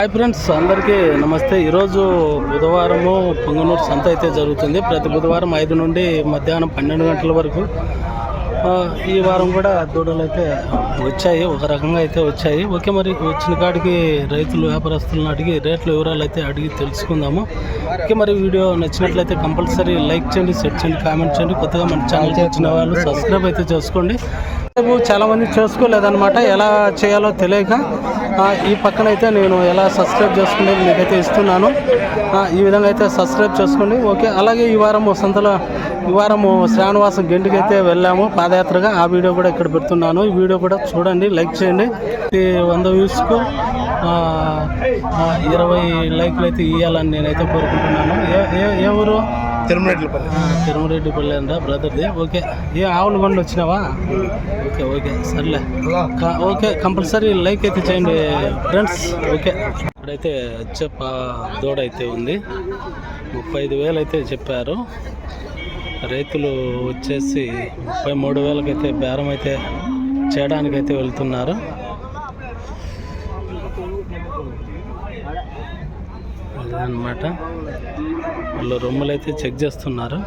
Hi friends అందరికీ నమస్తే. ఈరోజు బుధవారము పొంగనూరు సంత అయితే జరుగుతుంది. ప్రతి బుధవారం ఐదు నుండి మధ్యాహ్నం పన్నెండు గంటల వరకు ఈ వారం కూడా దూడలు అయితే వచ్చాయి. ఒక రకంగా అయితే వచ్చాయి. ఓకే మరి వచ్చిన కాడికి రైతులు వ్యాపారస్తులను అడిగి రేట్ల వివరాలు అయితే అడిగి తెలుసుకుందాము. ఓకే మరి వీడియో నచ్చినట్లయితే కంపల్సరీ లైక్ చేయండి సెట్ చేయండి కామెంట్ చేయండి. కొత్తగా మన ఛానల్కి వచ్చిన వాళ్ళు సబ్స్క్రైబ్ అయితే చేసుకోండి. రేపు చాలా చేసుకోలేదన్నమాట. ఎలా చేయాలో తెలియక ఈ పక్కన అయితే నేను ఎలా సబ్స్క్రైబ్ చేసుకునేది మీకైతే ఇస్తున్నాను. ఈ విధంగా అయితే సబ్స్క్రైబ్ చేసుకోండి. ఓకే అలాగే ఈ వారము సంతలో ఈ వారము శ్రావణవాసం గెంటికి అయితే వెళ్ళాము పాదయాత్రగా. ఆ వీడియో కూడా ఇక్కడ పెడుతున్నాను. ఈ వీడియో కూడా చూడండి లైక్ చేయండి. వంద వ్యూస్కు ఇరవై లైక్లు అయితే ఇవ్వాలని నేనైతే కోరుకుంటున్నాను. ఏ ఏ- ఏ ఊరు? తిరుమలపల్లి ఆ, తిరుమరెడ్డిపల్లి అంట బ్రదర్ది ఓకే. ఏ ఆవులు కొండ వచ్చినావా? Okay okay. సర్లే. ఓకే కంపల్సరీ లైక్ అయితే చేయండి ఫ్రెండ్స్ ఓకే. ఇక్కడైతే చెప్ప దూడ అయితే ఉంది. ముప్పై ఐదు వేలు అయితే చెప్పారు. రైతులు వచ్చేసి ముప్పై మూడు వేలకైతే బేరం అయితే చేయడానికైతే వెళ్తున్నారు. అనమాట వాళ్ళు రొమ్ములు అయితే చెక్ చేస్తున్నారు.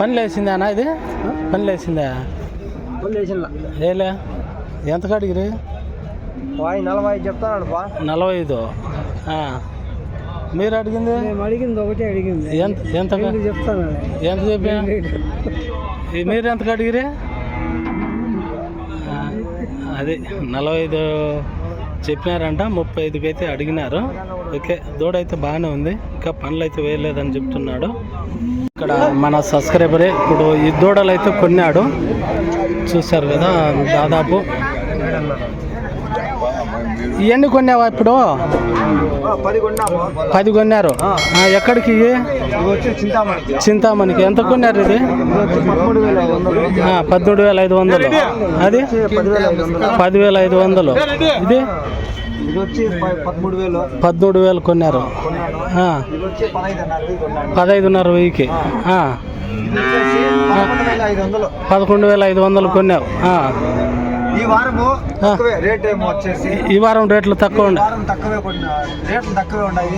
పని లేచిందా అన్న ఇది? పని లేచిందా? ఏలే? ఎంత కడిగిరి నలభై చెప్తాను బా. నలభై ఐదు. మీరు అడిగింది? అడిగింది ఒకటే అడిగింది. ఎంత ఎంత చెప్తాను ఎంత చెప్పా ఈ మీరు ఎంత కడిగిరి అది నలభై ఐదు. చెప్పినారంట ముప్పై ఐదుకి అయితే అడిగినారు. ఓకే దూడ అయితే బాగానే ఉంది. ఇంకా పనులు అయితే వేయలేదని చెప్తున్నాడు. ఇక్కడ మన సబ్స్క్రైబరే ఇప్పుడు ఈ దూడలు అయితే కొన్నాడు. చూశారు కదా దాదాపు. ఇవన్నీ కొన్నావా ఇప్పుడు? పది కొన్నారు. ఎక్కడికి చింతామణికి. ఎంత కొన్నారు ఇది? పదమూడు వేల ఐదు వందలు. అది? పదివేల ఐదు వందలు. ఇది పదమూడు వేలు. కొన్నారు. పదహైదున్నర వెయ్యికి. పదకొండు వేల ఐదు వందలు. కొన్నావు ఈ వారము తక్కువే రేట్ ఏమో వచ్చేసి. ఈ వారం రేట్లు తక్కువ వారం రేట్లు ఉన్నాయి.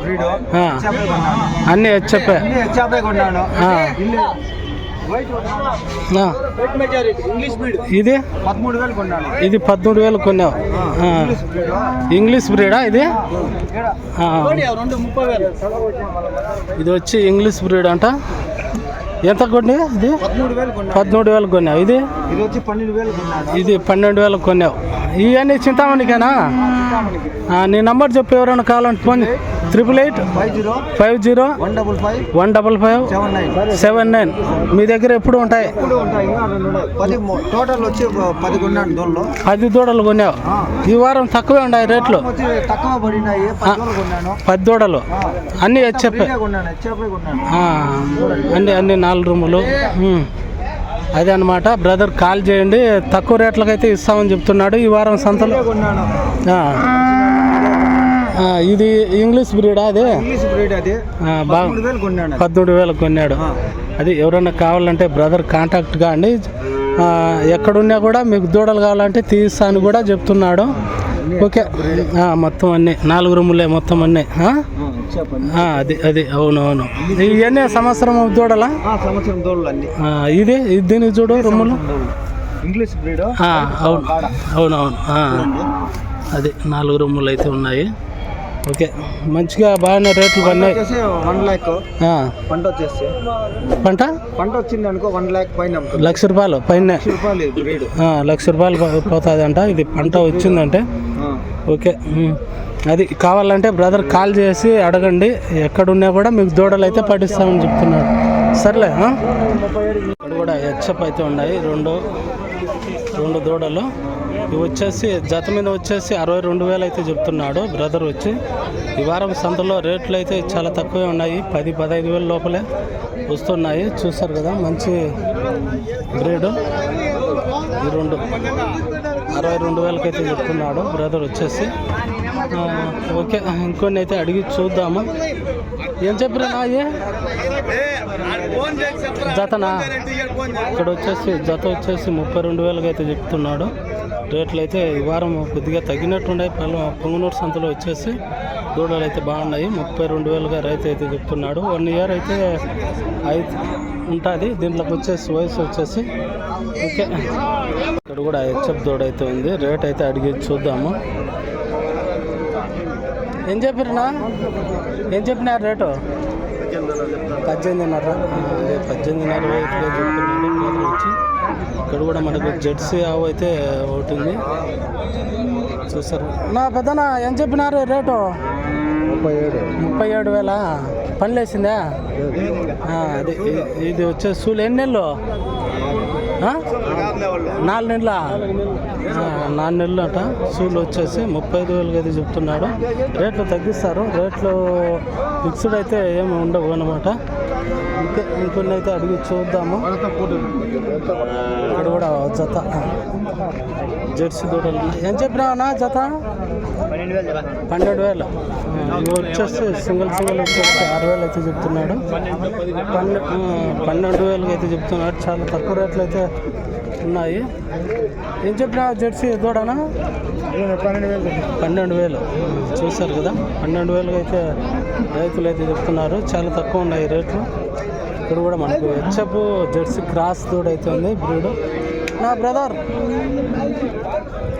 బ్రీడ్ అన్నీ చెప్పే అన్ని హెచ్ఆపే కొన్నాను ఆ. ఇల్లు వైట్ కొన్నాను. ఆ, వైట్ మెజారిటీ ఇంగ్లీష్ బ్రీడ్ ఇది? పదమూడు వేలు కొన్నాను. ఇది పదమూడు వేలు కొన్నావు. ఆ, ఇంగ్లీష్ బ్రీడ్ ఇది? ఇది వచ్చి ఇంగ్లీష్ బ్రీడ్ అంట. ఎంత కొన్ని ఇది? పదమూడు వేలు కొన్నావు. ఇది? ఇది పన్నెండు వేలకు కొన్నావు. ఇవన్నీ చింతామణికేనా? నీ నంబర్ చెప్పు ఎవరైనా కావాలంటే phone triple eight five zero five zero one double five seven nine seven nine మీ దగ్గర ఎప్పుడు ఉంటాయి? టోటల్ వచ్చి పది కొన్నాను దోళ్ళు పది దూడలు కొన్నావు. ఈ వారం తక్కువే ఉన్నాయి రేట్లు. తక్కువ పడినాయి. పది దూడలు. అన్నీ ఆ, అన్ని అన్ని నాలుగు రూములు. అదే. అనమాట బ్రదర్ కాల్ చేయండి. తక్కువ రేట్లకైతే అయితే ఇస్తామని చెప్తున్నాడు. ఈ వారం సంతలో ఫ్రీగా కొన్నాను ఆ. ఆ, ఇది ఇంగ్లీష్ బ్రీడా అదే? ఇంగ్లీష్ బ్రీడ్ అది. ఆ, బాగా పదమూడు వేలు. పదమూడు వేలకు కొన్నాడు. అది ఎవరైనా కావాలంటే బ్రదర్ కాంటాక్ట్ కాండి ఎక్కడున్నా కూడా మీకు దూడలు కావాలంటే తీస్తా అని కూడా చెప్తున్నాడు. ఓకే. మొత్తం అన్నీ. నాలుగు రూములే మొత్తం అన్నీ. అది అది అవును అవును ఇవన్నీ సంవత్సరం దూడలా? సంవత్సరం ఇది దీనికి చూడు రూములు. English breed? అవును. అవును అవును ఆ, అది నాలుగు రూములు అయితే ఉన్నాయి. ఓకే. మంచిగా బాగానే రేట్లు పడినాయి. వన్ ల్యాక్ పంట వచ్చేసి. పంట? పంట వచ్చింది అనుకో వన్ ల్యాక్ పైన. లక్ష రూపాయలు పైన. లక్ష రూపాయలు పోతుంది అంట ఇది పంట వచ్చిందంటే. ఓకే. అది కావాలంటే బ్రదర్ కాల్ చేసి అడగండి. ఎక్కడున్నా కూడా మీకు దూడలు అయితే పట్టిస్తామని చెప్తున్నాడు సర్లే? ఇక్కడ కూడా హెచ్ఎప్ అయితే ఉన్నాయి. రెండు రెండు దూడలు. ఇవి వచ్చేసి జత మీద వచ్చేసి అరవై రెండు వేలు అయితే చెప్తున్నాడు బ్రదర్ వచ్చి. ఈ వారం సంతలో రేట్లు అయితే చాలా తక్కువే ఉన్నాయి. పది పదహైదు వేల లోపలే వస్తున్నాయి. చూస్తారు కదా మంచి బ్రీడ్ ఈ రెండు అరవై రెండు వేలకైతే చెప్తున్నాడు బ్రదర్ వచ్చేసి. ఓకే ఇంకొన్ని అయితే అడిగి చూద్దాము. ఏం చెప్పరా నాయే జతనా? ఇక్కడ వచ్చేసి జత వచ్చేసి ముప్పై రెండు వేలకి అయితే చెప్తున్నాడు. రేట్లు అయితే ఈ వారం కొద్దిగా తగ్గినట్టున్నాయి పలు పొంగునూరు సంతలో వచ్చేసి దూడలు అయితే బాగున్నాయి. ముప్పై రెండు వేలుగా రైతు అయితే చెప్తున్నాడు. వన్ ఇయర్ అయితే ఐదు ఉంటుంది. దీంట్లోకి వచ్చేసి వయసు వచ్చేసి ఓకే. ఇక్కడ కూడా హెచ్ఎఫ్ దూడ అయితే ఉంది. రేట్ అయితే అడిగి చూద్దాము. ఏం చెప్పిరనా ఏం చెప్పినారు రేటు? పద్దెనిమిదిన్నర. పద్దెనిమిదిన్నర వయసులో చెప్తున్నాడు. వచ్చి ఇక్కడ కూడా మనకు జెర్సీ ఆవు అయితే ఒకటి ఉంది. చూసారు. నా పెద్దనా ఏం చెప్పినారు రేటు? ముప్పై ఏడు. ముప్పై ఏడు వేల? పని లేసిందా ఆ, అది ఇది వచ్చే సూలు ఎన్ని నెలలు? నాలుగు నెలల? నాలుగు నెలలు అట. సూలు వచ్చేసి ముప్పై ఐదు వేలుగా అయితే చెప్తున్నాడు. రేట్లు తగ్గిస్తారు. రేట్లు ఫిక్స్డ్ అయితే ఏమి ఉండవు అనమాట ఇంకా ఇంకొన్ని అయితే అడిగి చూద్దాము. ఇక్కడ కూడా జత. జెర్సీ దూడలు ఏం చెప్పినావనా జత? పన్నెండు వేలు. ఆ, వచ్చేసి సింగిల్ సింగిల్ వచ్చేసి ఆరు వేలు అయితే చెప్తున్నాడు. పన్నెండు పన్నెండు వేలకి అయితే చెప్తున్నాడు. చాలా తక్కువ రేట్లు అయితే ఉన్నాయి. ఏం చెప్పినా జెర్సీ దూడనా? పన్నెండు వేలు. పన్నెండు వేలు చూశారు కదా పన్నెండు వేలుగా అయితే రైతులు అయితే చెప్తున్నారు. చాలా తక్కువ ఉన్నాయి రేట్లు. ఇక్కడ కూడా మనకు హెచ్ఎఫ్ జెర్సీ క్రాస్ దూడ అయితే ఉంది బ్రీడ్. నా బ్రదర్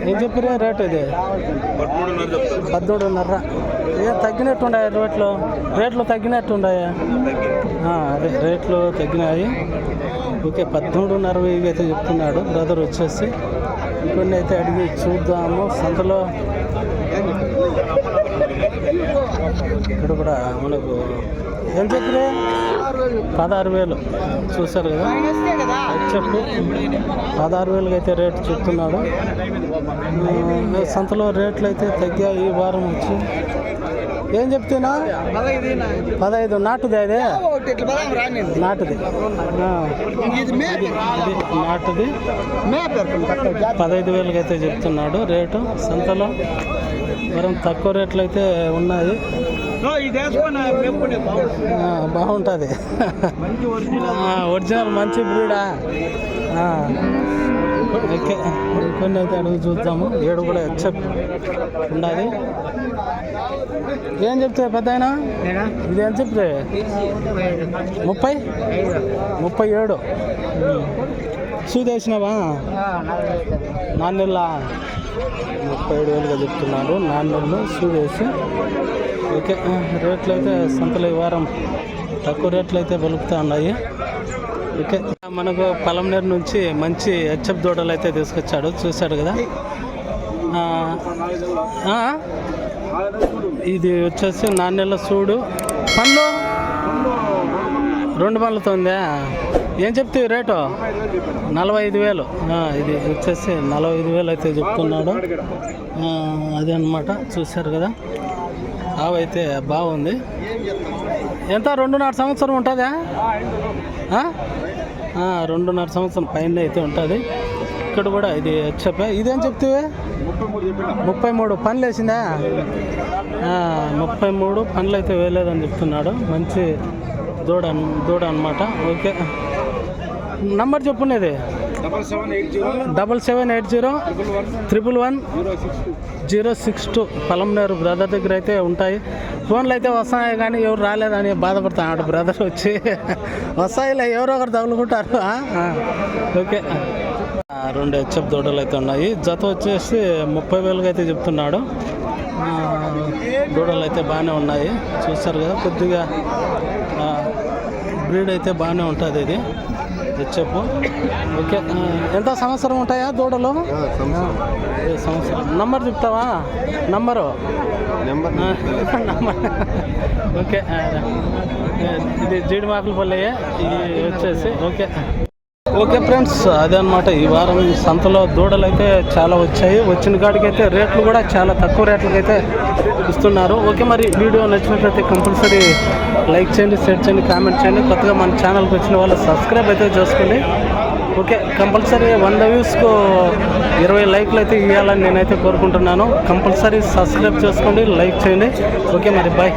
ఏం చెప్పిరే రేట్ ఇది? పద్మూడున్నర. ఏ తగ్గినట్టుండాయి రేట్లు? రేట్లు తగ్గినట్టుండాయి ఆ, అదే రేట్లు తగ్గినాయి. ఓకే పద్దెనిమిదిన్నర వెయ్యి అయితే చెప్తున్నాడు. బ్రదర్ వచ్చేసి ఇంకొన్ని అయితే అడిగి చూద్దాము. సంతలో ఇక్కడ కూడా మనకు ఏం చెప్పిరే? పదహారు వేలు. చూసారు కదా? చెప్పు. పదహారు వేలకి అయితే రేటు చెప్తున్నాడు. సంతలో రేట్లు అయితే తగ్గాయి. ఈ వారం వచ్చి ఏం చెప్తున్నా? పదహైదు నాటుది అదే? నాటుది. నాటుది. పదహైదు వేలకి అయితే చెప్తున్నాడు. రేటు సంతలో మరం తక్కువ రేట్లు అయితే ఉన్నాయి. ఆ, బాగుంటుంది. ఒరిజినల్ మంచి బ్రీడా? ఆ, ఓకే. ఇంకొన్ని అయితే అడుగు చూద్దాము. ఏడు కూడా హెచ్ఎఫ్ ఉండాలి. ఏం చెప్తే పెద్ద ఆయన ఇది ఏం చెప్తే? ముప్పై? ముప్పై ఏడు. నాలుగు నెలల? ముప్పై ఏడు వేలుగా నెలలు సూది వేసి ఓకే రేట్లు అయితే సంతలో ఈ వారం తక్కువ రేట్లు అయితే పలుకుతూ ఉన్నాయి. ఓకే. మనకు పలంనేరు నుంచి మంచి హెచ్ఎఫ్ దూడలు అయితే తీసుకొచ్చాడు చూశాడు కదా. ఇది వచ్చేసి నాణ్యల సూడు. పండ్లు? రెండు పండ్లతో ఉందా? ఏం చెప్తావు రేటు? నలభై ఐదు వేలు ఇది వచ్చేసి నలభై ఐదు వేలు అయితే చెప్తున్నాడు. అదే అనమాట చూశారు కదా. ఆవైతే బాగుంది. ఎంత? రెండున్నర సంవత్సరం ఉంటుందా? రెండున్నర సంవత్సరం పైన అయితే ఉంటుంది. ఇక్కడ కూడా ఇది చెప్పా. ఇదేం చెప్తే ముప్పై మూడు పనులు వేసిందా? ముప్పై మూడు పనులు అయితే వేయలేదని చెప్తున్నాడు. మంచి దూడ దూడ అనమాట okay. Number చెప్పున్నది double seven eight zero triple one zero six two. Palamaner brother దగ్గర అయితే ఉంటాయి. ఫోన్లు అయితే వస్తాయి కానీ ఎవరు రాలేదని బాధపడతాడు బ్రదర్ వచ్చి. వస్తాయిలే ఎవరో ఒకరు తగులుకుంటారు. ఓకే. రెండు హెచ్ఎఫ్ దూడలు అయితే ఉన్నాయి. జత వచ్చేసి ముప్పై వేలుగా అయితే చెప్తున్నాడు. దూడలు అయితే బాగానే ఉన్నాయి. చూస్తారు కదా కొద్దిగా బ్రీడ్ అయితే బాగానే ఉంటుంది ఇది. హెచ్ఎఫ్ ఓకే ఎంత సంవత్సరం ఉంటాయా దూడలు? సంవత్సరం. నంబర్ చెప్తావా? నంబరు? నెంబర్ ఓకే ఇది జీడి మాకుల పల్లె ఇది వచ్చేసి ఓకే. ఓకే ఫ్రెండ్స్ అదే అనమాట ఈ వారం సంతలో దూడలు అయితే చాలా వచ్చాయి. వచ్చిన కాడికి అయితే రేట్లు కూడా చాలా తక్కువ రేట్లకి అయితే ఇస్తున్నారు. ఓకే మరి వీడియో నచ్చినట్లయితే కంపల్సరీ లైక్ చేయండి షేర్ చేయండి కామెంట్ చేయండి. కొత్తగా మన ఛానల్కి వచ్చిన వాళ్ళు సబ్స్క్రైబ్ అయితే చేసుకోండి. ఓకే కంపల్సరీ వంద వ్యూస్కు ఇరవై లైక్లు అయితే ఇవ్వాలని నేనైతే కోరుకుంటున్నాను. కంపల్సరీ సబ్స్క్రైబ్ చేసుకోండి లైక్ చేయండి. ఓకే మరి బాయ్.